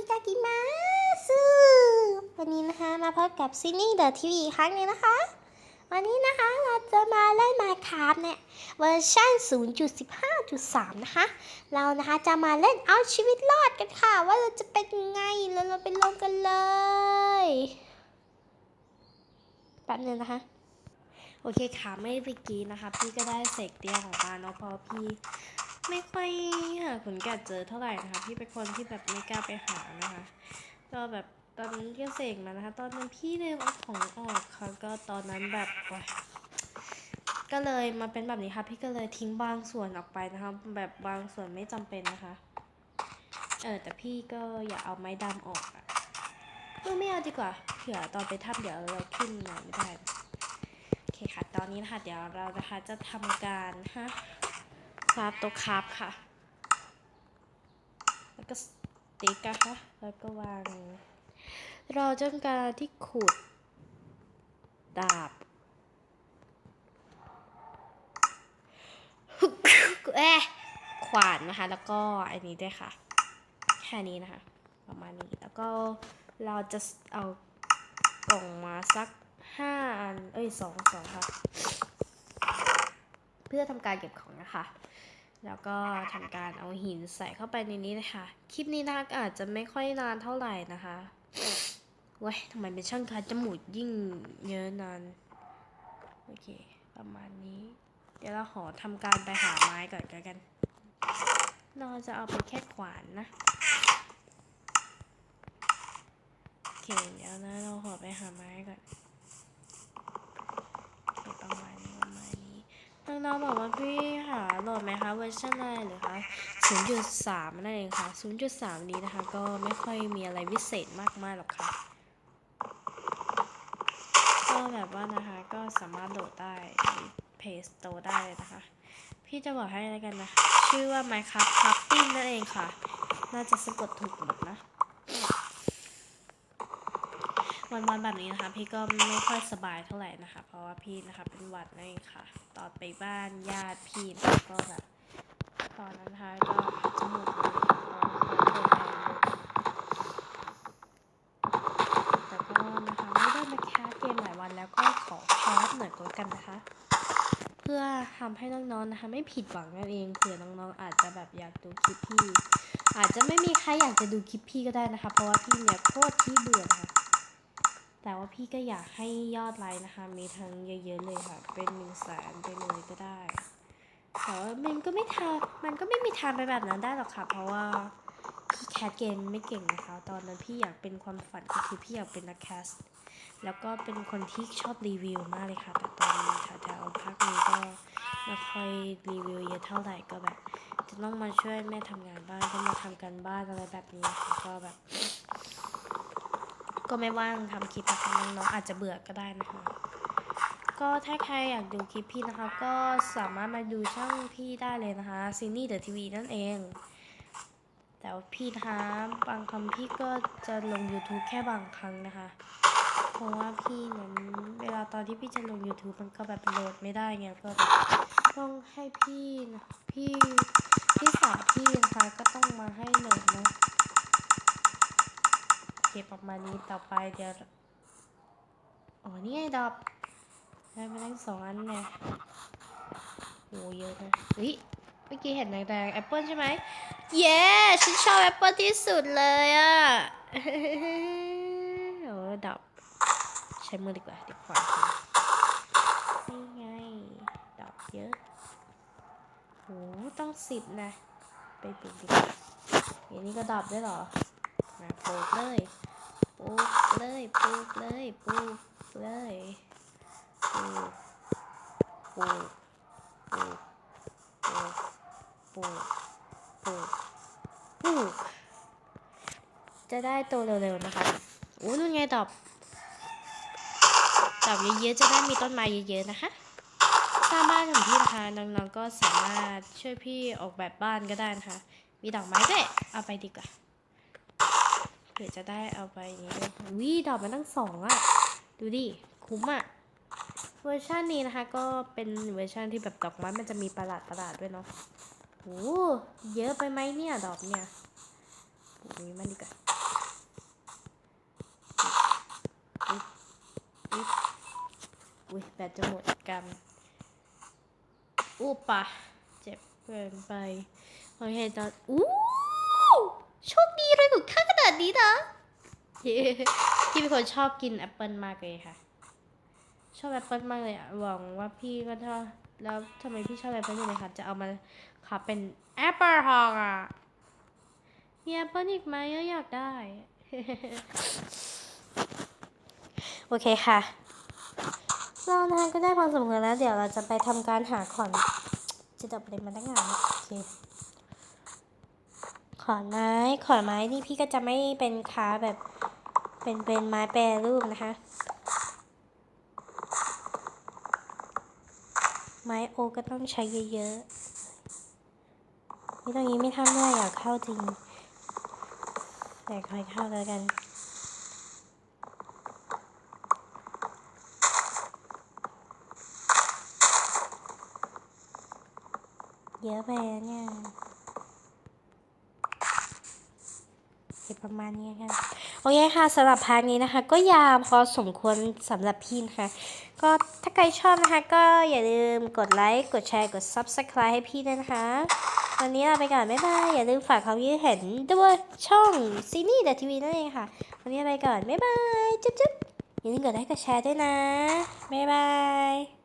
อิตากิมาสึวันนี้นะคะมาพบกับซินี่เดอะทีวีอีกครั้งหนึงนะคะ วันนี้นะคะเราจะมาเล่นมาคาร์เนี่ยเวอร์ชัน0.15.3 นะคะ เรานะคะจะมาเล่นเอาชีวิตรอดกันค่ะ ว่าเราจะเป็นยังไงแล้วเราไปลงกันเลยแป๊บนึงนะคะโอเคค่ะไม่เมื่อกี้นะคะ พี่ก็ได้เสกเตียงของปาเนาะเพราะพี่ ไม่ค่อยหาขนแกัดเจอเท่าไหร่นะคะพี่เป็นคนที่แบบไม่กล้าไปหานะคะ ก็แบบตอนนี้ก็เสกมานะคะ ตอนนั้นพี่ลืมเอาของออกค่ะก็ตอนนั้นแบบโอ๊ยก็เลยมาเป็นแบบนี้ค่ะ พี่ก็เลยทิ้งบางส่วนออกไปนะคะ แบบบางส่วนไม่จำเป็นนะคะ เออแต่พี่ก็อย่าเอาไม้ดำออกอะเออไม่เอาดีกว่าเผื่อตอนไปทับเดี๋ยวเราขึ้นมาไม่ได้โอเคค่ะ ตอนนี้นะคะเดี๋ยวเรานะคะจะทำการฮะ คาฟตัวคราฟค่ะ แล้วก็สติ๊กนะคะแล้วก็วางเราต้องการที่ขุดดาบเอ๊ะขวานนะคะ แล้วก็อันนี้ด้วยค่ะ แค่นี้นะคะ ประมาณนี้ แล้วก็เราจะเอากล่องมาสักห้าอัน เอ้ยสองสองค่ะ เพื่อทำการเก็บของนะคะ แล้วก็ทำการเอาหินใส่เข้าไปในนี้เลยค่ะคลิปนี้นะคะอาจจะไม่ค่อยนานเท่าไหร่นะคะเว้ยทำไมเป็นช่างคัดจมูกยิ่งเยอะนานโอเค ประมาณนี้ เดี๋ยวเราขอทำการไปหาไม้ก่อนกันกันเราจะเอาไปแค่ขวานนะโอเคเดี๋ยวนะเราขอไปหาไม้ก่อนโอเคประมาณนี้ประมาณนี้ น้องบอกว่าพี่หาโหลดไหมคะเวอร์ชันอะไรหรือคะ0.3นั่นเองค่ะ 0.3 นี้นะคะ ก็ไม่ค่อยมีอะไรวิเศษมากมายหรอกค่ะ ก็แบบว่านะคะก็สามารถโหลดได้เพจโตได้เลยนะคะ พี่จะบอกให้อะไรกันนะ ชื่อว่า Minecraft Crafting นั่นเองค่ะ น่าจะสะกดถูกหมดนะวันๆแบบนี้นะคะ พี่ก็ไม่ค่อยสบายเท่าไหร่นะคะ เพราะว่าพี่นะคะเป็นหวัดนั่นเองค่ะ ตอนไปบ้านญาติพี่นะคะก็แบบตอนนั้นนะคะก็คัดจมูกเลยแต่ก็นะคะไม่ได้มาแคสเกมหลายวันแล้วก็ขอแคสหน่อยก็แล้วกันนะคะ เพื่อทำให้น้องๆนะคะ ไม่ผิดหวังนั่นเองเผื่อน้องๆอาจจะแบบอยากดูคลิปพี่ อาจจะไม่มีใครอยากจะดูคลิปพี่ก็ได้นะคะ เพราะว่าพี่เนี่ยโคตรที่เบื่อนะคะ แต่ว่าพี่ก็อยากให้ยอดไลค์นะคะ มีทั้งเยอะๆเลยค่ะ เป็นหนึ่งแสนไปเลยก็ได้ แต่ว่ามันก็ไม่ทางมันก็ไม่มีทางไปแบบนั้นได้หรอกค่ะ เพราะว่าพี่แคสเกมไม่เก่งนะคะ ตอนนั้นพี่อยากเป็นความฝันก็คือพี่อยากเป็นนักแคส แล้วก็เป็นคนที่ชอบรีวิวมากเลยค่ะ แต่ตอนนี้แถวๆภาคนี้ก็ไม่ค่อยรีวิวเยอะเท่าไหร่ก็แบบ จะต้องมาช่วยแม่ทำงานบ้านก็มาทำกันบ้านอะไรแบบนี้ค่ะก็แบบ ก็ไม่ว่างทำคลิปนะคะน้องๆอาจจะเบื่อก็ได้นะคะ ก็ถ้าใครอยากดูคลิปพี่นะคะ ก็สามารถมาดูช่องพี่ได้เลยนะคะซีนี่เดอะทีวีนั่นเอง แต่ว่าพี่นะคะบางคำพี่ก็จะลง YouTube แค่บางครั้งนะคะ เพราะว่าพี่นั้นเวลาตอนที่พี่จะลง YouTube มันก็แบบโหลดไม่ได้ไงก็ต้องให้พี่นะพี่พี่สาวพี่นะคะก็ต้องมาให้โหลด นะโอเคประมาณนี้ต่อไปเดี๋ยว อ๋อ นี่ไงดอกได้มาทั้งสองอันเนี่ยโหเยอะนะเฮ้ยเมื่อกี้เห็นแดงๆแอปเปิลใช่ไหมเย้ฉันชอบแอปเปิลที่สุดเลยอะโอ้ดอกใช้มือดีกว่าเดี๋ยวขวานนี่ไงดอกเยอะโหต้องสิบนะ ไปปลูกดีกว่าอย่างนี้ก็ดอกด้หรอมาปลูกเลย ปลูกเลยปลูกเลยปลูกเลยปลูกปลูกปลูกปลูกปลูกปลูกปลูกจะได้โตเร็วๆนะคะโอ้นู่นไงดอกดอกเยอะๆจะได้มีต้นไม้เยอะๆนะคะสร้างบ้านของพี่นะคะน้องๆก็สามารถช่วยพี่ออกแบบบ้านก็ได้นะคะ มีดอกไม้ด้วยเอาไปดีกว่า ผื่อจะได้เอาไปนี้วิดอกมันตั้งสองอะดูดิ คุ้มอะเวอร์ชันนี้นะคะ ก็เป็นเวอร์ชันที่แบบดอกไม้มันจะมีประหลาดประหลาดด้วยเนาะโอ้เยอะไปไหมเนี่ยดอกเนี่ยปลูกนี้มัดีกว่าอุ้ยแบตจะหมดกันอู้ปะเจ็บเกินไป โอเคตอนอู้ กับข้าขนาดนี้นะเย้พี่เป็นคนชอบกินแอปเปิลมากเลยค่ะ ชอบแอปเปิลมากเลยหวังว่าพี่ก็ชอบแล้วทำไมพี่ชอบแอปเปิลอยู่ไหมคะจะเอามาขับเป็นแอปเปิลทองอะมีแอปเปิลอีกไหมอยากได้ โอเคค่ะเราทานก็ได้พอสมควรแล้ว เดี๋ยวเราจะไปทำการหาขอนจะดับเลยมาตั้งนานโอเค อนไม้ ขอนไม้นี่พี่ก็จะไม่เป็นค้าแบบ เป็นเป็นไม้แปรรูปนะคะ ไม้โอก็ต้องใช้เยอะๆนี่ตรงนี้ไม่ทำได้อยากเข้าจริง แต่คอยเข้าแล้วกันเยอะไปอะเนี่ย โอเคประมาณนี้ค่ะโอเคค่ะสำหรับพาร์ทนี้นะคะ ก็ยาวพอสมควรสำหรับพี่นะคะ ก็ถ้าใครชอบนะคะ ก็อย่าลืมกดไลค์ กดแชร์ กด Subscribe ให้พี่ด้วยนะคะ วันนี้ลาไปก่อน บ๊ายบาย อย่าลืมฝากความคิดเห็นด้วยช่องซีนี่เดอะทีวีนั่นเองค่ะ วันนี้ลาไปก่อน บ๊ายบาย จุ๊บจุ๊บอย่าลืมกดไลค์ กดแชร์ด้วยนะ บ๊ายบาย